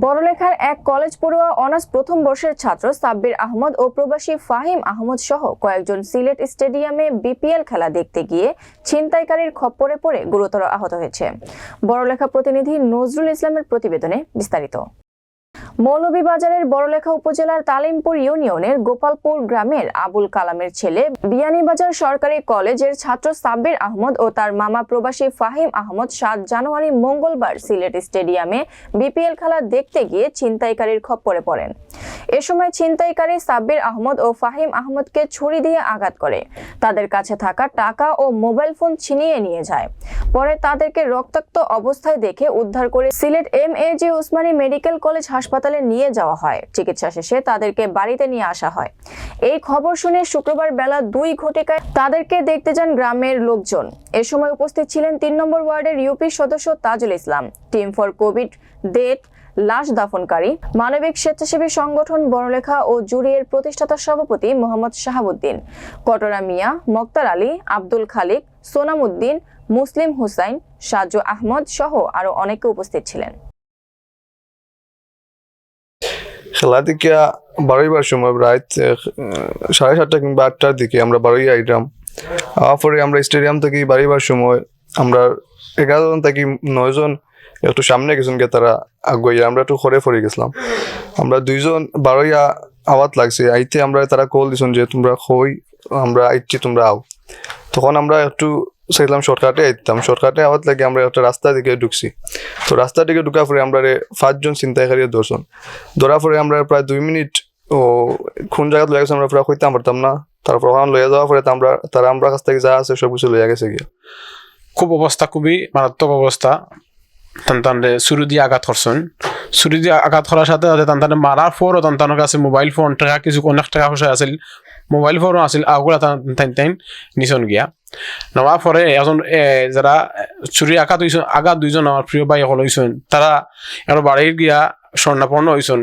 বড়লেখার এক কলেজ পড়ুয়া অনার্স প্রথম বর্ষের ছাত্র সাব্বির আহমদ ও প্রবাসী ফাহিম আহমদ সহ কয়েকজন সিলেট স্টেডিয়ামে বিপিএল খেলা দেখতে গিয়ে ছিনতাইকারীর খপ্পরে পড়ে গুরুতর আহত হয়েছে। বড়লেখা প্রতিনিধি নজরুল ইসলামের প্রতিবেদনে বিস্তারিত। মৌলভীবাজারের বড়লেখা উপজেলার তালিমপুর ইউনিয়নের গোপালপুর গ্রামের আবুল কালামের ছেলে বিয়ানীবাজার সরকারি কলেজের ছাত্র সাব্বির আহমদ ও তার মামা প্রবাসী ফাহিম আহমদ সাত জানুয়ারি মঙ্গলবার সিলেট স্টেডিয়ামে বিপিএল খেলা দেখতে গিয়ে ছিনতাইকারীর খপ্পরে পড়েন। এ সময় ছিনতাইকারী সাব্বির আহমদ ও ফাহিম আহমদকে ছুরি দিয়ে আঘাত করে। তাদের কাছে থাকা টাকা ও মোবাইল ফোন ছিনিয়ে নিয়ে যায়। পরে তাদেরকে রক্তাক্ত অবস্থায় দেখে উদ্ধার করে Sylhet M A G Osmani medical college হাসপাতালে নিয়ে যাওয়া হয়। চিকিৎসা শেষে তাদেরকে বাড়িতে নিয়ে আসা হয়। এই খবর শুনে শুক্রবার বেলা দুই ঘটিকায় তাদেরকে দেখতে যান গ্রামের লোকজন। এ সময় উপস্থিত ছিলেন তিন নম্বর ওয়ার্ডের ইউপি সদস্য Tajul Islam. Team for COVID dead লাশ দাফনকারী, মানবিক স্বেচ্ছাসেবী সংগঠন বড়লেখা ও জুরিয়ের প্রতিষ্ঠাতা সভাপতি মোহাম্মদ শাহাবুদ্দিন। কটরা মিয়া, মক্তার আলী, আব্দুল খালিক সোনাম উদ্দিন মুসলিম হুসাইন, সাজু আহমদ সহ আরও অনেকে উপস্থিত ছিলেন। খেলা থেকে বারোইবার সময় রাত সাড়ে সাতটা কিংবা আটটার দিকে আমরা বারোই আইলাম পরে আমরা স্টেডিয়াম থেকে বাড়িবার সময় আমরা এগারো জন থেকে নয় জন একটু সামনে গেছেন গে তারা আগুয়াইয়া আমরা একটু খরে ফরে গেছিলাম। আমরা দুইজন বারোইয়া আওয়াত লাগছে। আইতে আমরা তারা কল দিছেন যে তোমরা খই আমরা আইছি তোমরা আও। তখন আমরা একটু চাইলাম শর্টকাটে আইতাম শর্টকাটে আওয়াত লাগে আমরা একটা রাস্তা দিকে ঢুকছি। তো রাস্তা দিকে ঢুকা পরে আমরা পাঁচজন চিন্তাকারী দর্শন ধরা পরে আমরা প্রায় দুই মিনিট, ও, কোন জায়গা লয়ে গেছে আমরা পুরা কইতাম পারতাম না। তারপর ওখানে লয়ে যাওয়া পরে আমরা, তারা আমরা কাছ থেকে যা আছে সব কিছু লইয়া গেছে গিয়া। খুব অবস্থা, খুবই মারাত্মক অবস্থা। তান্তানরে ছুরি দিয়ে আঘাত করছেন। ছুরি দিয়ে আঘাত করার সাথে সাথে তান্তানে মারার পরও তান্তানোর কাছে মোবাইল ফোন টাকা, কিছু অনেক টাকা পয়সা আছিল। মোবাইল ফোনও আছিল, আগুলা টাইন টাইন নিছন গিয়া। নেওয়ার পরে এখন যারা চুরি আঘাত হইছেন আঘাত দুইজন আমার প্রিয় ভাই সকল হইছেন তারা আর বাড়ির গিয়া স্বর্ণাপন্ন হইছেন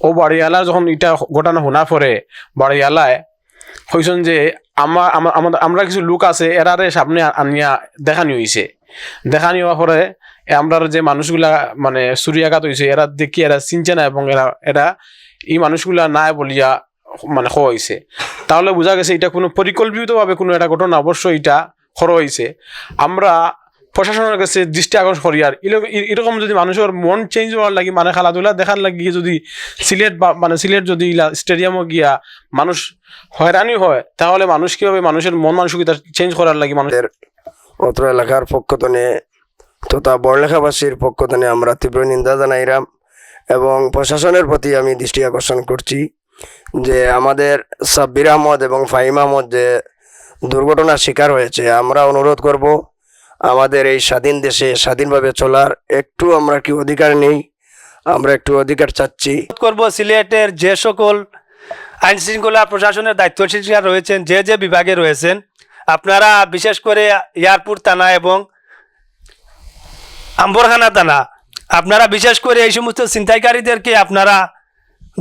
ও বাড়িওয়ালার যখন এটা ঘটনা শোনার পরে বাড়িওয়ালায় হইছেন যে আমার আমরা কিছু লোক আছে এরারে সামনে আনিয়া দেখানি হইছে দেখানি হওয়ার পরে আমরা যে মানুষগুলা মানে চুরি আঘাত হয়েছে এরা দেখি এরা চিনছে না এবং এরা এরা এই মানুষগুলা নাই বলিয়া মানে খ হয়েছে তাহলে বোঝা গেছে এটা কোনো পরিকল্পিতভাবে কোনো একটা ঘটনা অবশ্যই এটা খর হয়েছে আমরা প্রশাসনের কাছে দৃষ্টি আকর্ষণ করি আর এরকম- যদি মানুষের মন চেঞ্জ হওয়ার লাগি মানে খেলাধুলা দেখার লাগি যদি সিলেট বা মানে সিলেট যদি স্টেডিয়ামও গিয়া মানুষ হয়রানি হয়, তাহলে মানুষ কীভাবে মানুষের মন মানসিকতা চেঞ্জ করার লাগি মানুষের অত্র এলাকার পক্ষ থেকে তথা বড়লেখাবাসীর পক্ষ থেকে আমরা তীব্র নিন্দা জানাইলাম এবং প্রশাসনের প্রতি আমি দৃষ্টি আকর্ষণ করছি যে আমাদের সাব্বির আহমদ এবং ফাহিম আহমদ যে দুর্ঘটনার শিকার হয়েছে, আমরা অনুরোধ করব আমাদের এই স্বাধীন দেশে স্বাধীনভাবে চলার। একটু আমরা কি অধিকার নেই, আমরা একটু অধিকার চাচ্ছি। করব সিলেটের যে সকল আইন শৃঙ্খলা প্রশাসনের দায়িত্বশীল রয়েছেন, যে যে বিভাগে রয়েছেন, আপনারা বিশেষ করে এয়ারপোর্ট থানা এবং আম্বরখানা থানা, আপনারা বিশেষ করে এই সমস্ত ছিনতাইকারীদেরকে আপনারা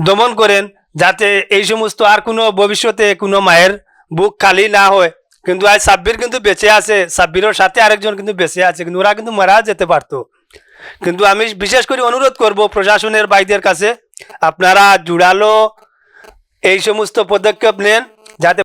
দমন করেন। যাতে এই সমস্ত আর কোনো ভবিষ্যতে কোনো মায়ের বুক খালি না হয়। কিন্তু আজ সাব্বির কিন্তু বেঁচে আছে। সাব্বিরের সাথে আরেকজন কিন্তু বেঁচে আছে। কিন্তু ওরা কিন্তু মারা যেতে পারতো। কিন্তু আমি বিশেষ করে অনুরোধ করব প্রশাসনের বাইদের কাছে, আপনারা জুড়ালো এই সমস্ত পদক্ষেপ নেন যাতে